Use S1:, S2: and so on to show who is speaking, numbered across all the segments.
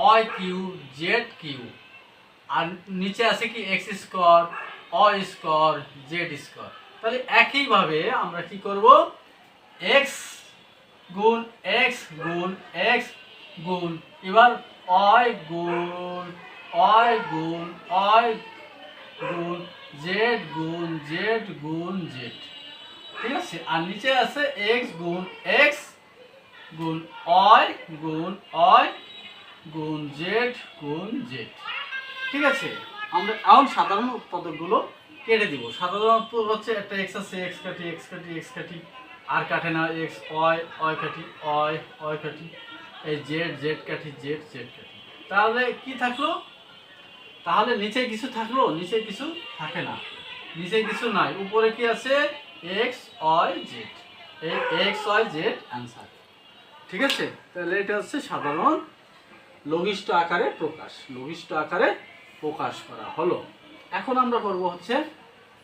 S1: Y Q Z Q আর নিচে আছে কি এক্স স্কোয়ার অ স্কোয়ার জেড স্কোয়ার তাহলে একইভাবে আমরা কি করব? এক্স গুণ এক্স গুণ এক্স গুণ, এবার অয় গুণ অয় গুণ অয় গুণ জেড গুণ জেড গুণ জেড ঠিক আছে? আর নিচে আছে এক্স গুণ এক্স গুণ অয় গুণ অয় জেড জেড ঠিক আছে, আমরা এখন সাধারণ উৎপাদকগুলো কেটে দিব। সাধারণ উৎপাদক হচ্ছে একটা এক্স আছে এক্স কাটি এক্স কাটি এক্স কাটি, আর কাটে না এক্স অয় অয় কাটি অয় অয় কাটি, এই জেড জেড কাটি জেড জেড কাটি। তাহলে কি থাকল? তাহলে নিচে কিছু থাকল, নিচে কিছু থাকে না। নিচে কিছু নাই। উপরে কি আছে? এক্স অয় জেড এই এক্স অয় জেড অ্যান্সার ঠিক আছে? তাহলে এটা হচ্ছে সাধারণ লঘিষ্ঠ আকারে প্রকাশ, লঘিষ্ঠ আকারে প্রকাশ করা হলো। এখন আমরা করব হচ্ছে,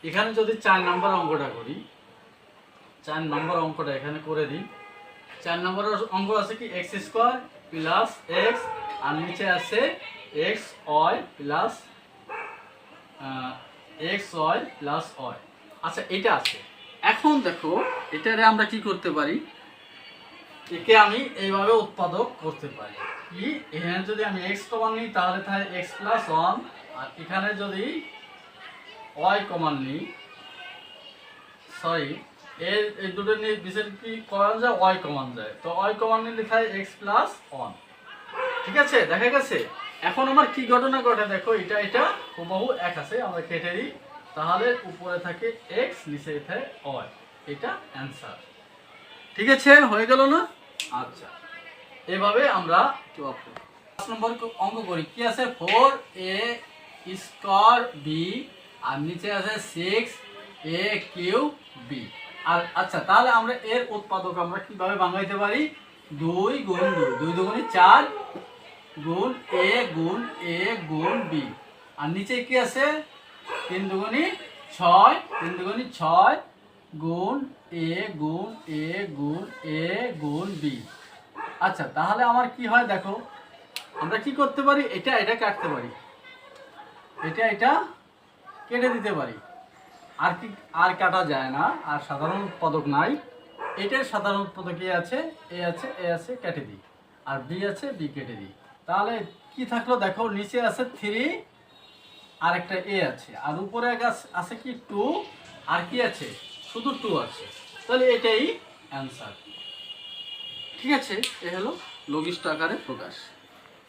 S1: এখানে যদি চার নম্বর অঙ্কটা করি, চার নম্বর অঙ্কটা এখানে করে দিই। চার নম্বর অঙ্ক আছে কি? এক্স স্কোয়ার প্লাস এক্স, আর নিচে আছে X Y plus X Y plus Y. আচ্ছা এটা আছে। এখন দেখো, এটারে আমরা কি করতে পারি? একে আমি এইভাবে উৎপাদক করতে পারি। কি এখানে যদি আমি এক্স কমান নিই, তাহলে থাকে এক্স প্লাস ওয়ান আর এখানে যদি ওয়াই কমান নিই সরি এর এই দুটো নিয়ে বিশেষ কি কমান যায়? ওয়াই কমান যায়। তো ওয়াই কমান নিলে থাকে এক্স প্লাস ওয়ান ঠিক আছে? দেখা গেছে? এখন আমার কি ঘটনা ঘটে? দেখো, এটা এটা হুবহু এক আছে, আমরা কেটে দিই। তাহলে উপরে থাকে এক্স নিচে থাকে ওয়াই এটা অ্যান্সার ঠিক আছে, হয়ে গেল না? আচ্ছা এভাবে আমরা পাঁচ নম্বর অঙ্ক করি। কি আছে? ফোর এ স্কোয়ার বি, আর নিচে আছে সিক্স এ কিউ বি। আর আচ্ছা তাহলে আমরা এর উৎপাদক আমরা কীভাবে বাঙাইতে পারি? দুই গুণ দুই। দুই দুগুণি চার গুণ এ গুণ এ গুণ বি। আর নিচে কি আছে? তিন দুগুণি ছয়, তিন দুগুণি ছয় গুণ এ গুণ এ গুণ এ গুণ বি। আচ্ছা তাহলে আমার কি হয় দেখো? আমরা কি করতে পারি? এটা এটা কাটতে পারি। এটা এটা কেটে দিতে পারি। আর কি, আর কাটা যায় না। আর সাধারণ উৎপাদক নাই। এটার সাধারণ উৎপাদক এ আছে? এ আছে এ আছে, কেটে দিই। আর বি আছে, বি কেটে দিই। তাহলে কি থাকল দেখো? নিচে আছে থ্রি আর একটা এ আছে। আর উপরে আছে কি? টু, আর কি আছে? শুধু টু আছে। তাহলে এটাই অ্যান্সার ঠিক আছে এ হলো লঘিষ্ঠ আকারে প্রকাশ।